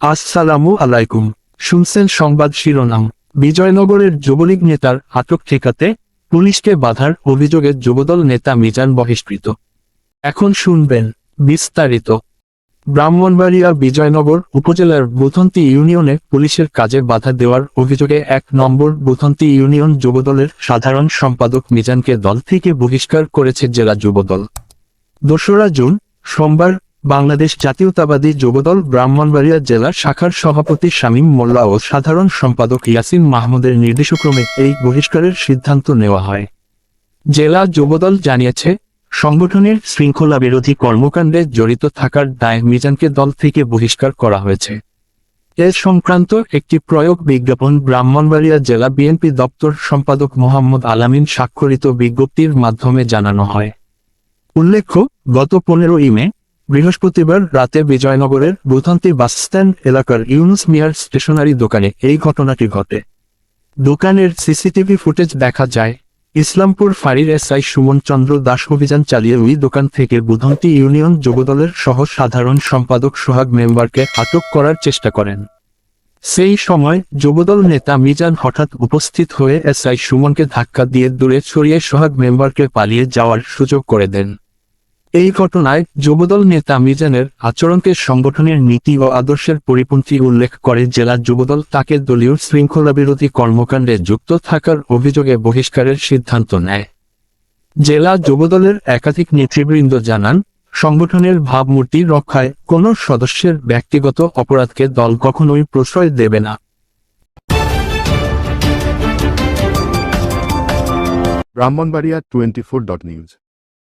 আসসালামু আলাইকুম। শুনছেন সংবাদ শিরোনাম। বিজয়নগরের যুবলীগ নেতার আটক ঠেকাতে পুলিশকে বাধার অভিযোগে যুবদল নেতা মিজান বহিষ্কৃত। এখন শুনবেন বিস্তারিত। ব্রাহ্মণবাড়িয়া বিজয়নগর উপজেলার বুথন্তি ইউনিয়নে পুলিশের কাজে বাধা দেওয়ার অভিযোগে এক নম্বর বুথন্তি ইউনিয়ন যুবদলের সাধারণ সম্পাদক মিজানকে দল থেকে বহিষ্কার করেছে জেলা যুবদল। দোসরা জুন, সোমবার বাংলাদেশ জাতীয়তাবাদী যুবদল ব্রাহ্মণবাড়িয়া জেলা শাখার সভাপতি শামীম মোল্লা ও সাধারণ সম্পাদক ইয়াসিন মাহমুদের নির্দেশক্রমে এই বহিষ্কারের সিদ্ধান্ত নেওয়া হয়। জেলা যুবদল জানিয়েছে, সংগঠনের শৃঙ্খলা বিরোধী কর্মকাণ্ডে জড়িত থাকার দায় মিজানকে দল থেকে বহিষ্কার করা হয়েছে। এ সংক্রান্ত একটি প্রয়োগ বিজ্ঞাপন ব্রাহ্মণবাড়িয়া জেলা বিএনপি দপ্তর সম্পাদক মোহাম্মদ আলামিন স্বাক্ষরিত বিজ্ঞপ্তির মাধ্যমে জানানো হয়। উল্লেখ্য, গত পনেরো মে বৃহস্পতিবার রাতে বিজয়নগরের বুথন্তি বাসস্ট্যান্ড এলাকার ইউনুস মিয়ার স্টেশনারি দোকানে এই ঘটনাটি ঘটে। দোকানের সিসিটিভি ফুটেজ দেখা যায়, ইসলামপুর ফাঁড়ির এসআই সুমন চন্দ্র দাস অভিযান চালিয়ে ওই দোকান থেকে বুধন্তি ইউনিয়ন যুবদলের সহ সাধারণ সম্পাদক সোহাগ মেম্বারকে আটক করার চেষ্টা করেন। সেই সময় যুবদল নেতা মিজান হঠাৎ উপস্থিত হয়ে এসআই সুমনকে ধাক্কা দিয়ে দূরে ছড়িয়ে সোহাগ মেম্বারকে পালিয়ে যাওয়ার সুযোগ করে দেন। এই ঘটনায় যুবদল নেতা মিজানের আচরণকে সংগঠনের নীতি ও আদর্শের পরিপন্থী উল্লেখ করে জেলা যুবদল তাকে দলীয় শৃঙ্খলা বিরোধী কর্মকাণ্ডে যুক্ত থাকার অভিযোগে বহিষ্কারের সিদ্ধান্ত নেয়। জেলা যুবদলের একাধিক নেতৃবৃন্দ জানান, সংগঠনের ভাবমূর্তি রক্ষায় কোনো সদস্যের ব্যক্তিগত অপরাধকে দল কখনোই প্রশ্রয় দেবে না। Brahmanbaria twenty four dot news.